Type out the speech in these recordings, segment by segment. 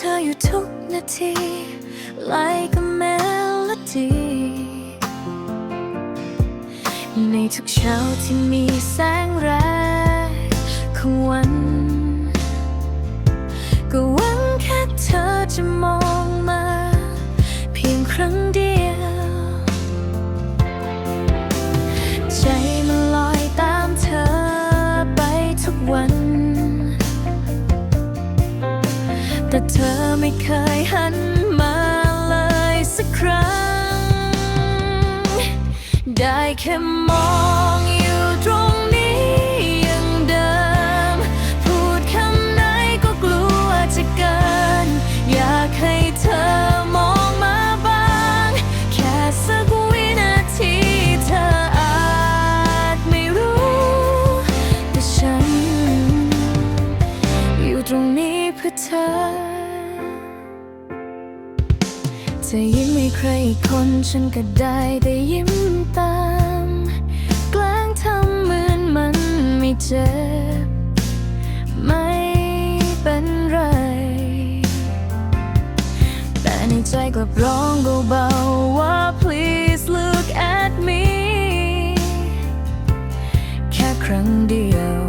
เธออยู่ทุกนาที like a melody ในทุกเช้าที่มีแสงแรกของวัน ก็หวังแค่เธอจะมองมา เพียงครั้งเดียว แต่เธอไม่เคยหันมาเลยสักครั้ง ได้แค่มอง จะยิ้มให้ใครอีกคนฉันก็ได้แต่ยิ้มตาม แกล้งทำเหมือนมันไม่เจ็บ ไม่เป็นไร แต่ในใจกลับร้องเบาๆว่า please look at me แค่ครั้งเดียว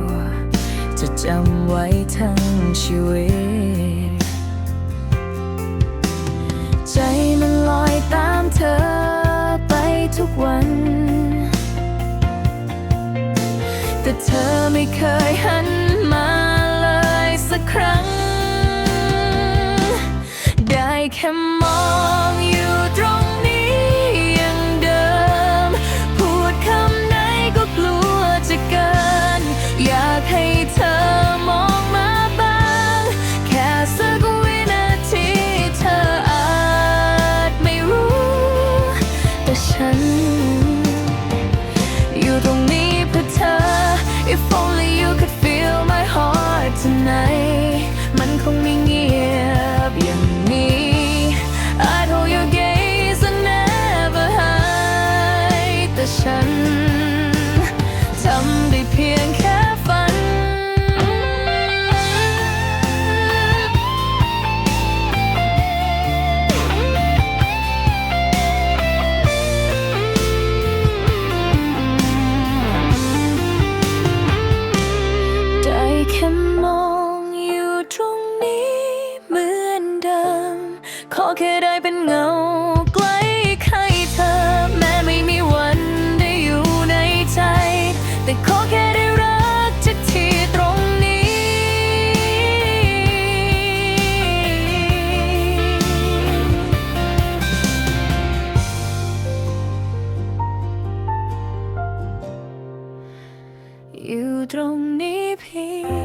จะจำไว้ทั้งชีวิต แต่เธอไม่เคยหันมาเลยสักครั้ง ได้แค่มองอยู่ ขอแค่ได้เป็นเงาใกล้ใครเธอ แม้ไม่มีวันได้อยู่ในใจ แต่ขอแค่ได้รักจากที่ตรงนี้ อยู่ตรงนี้เพียง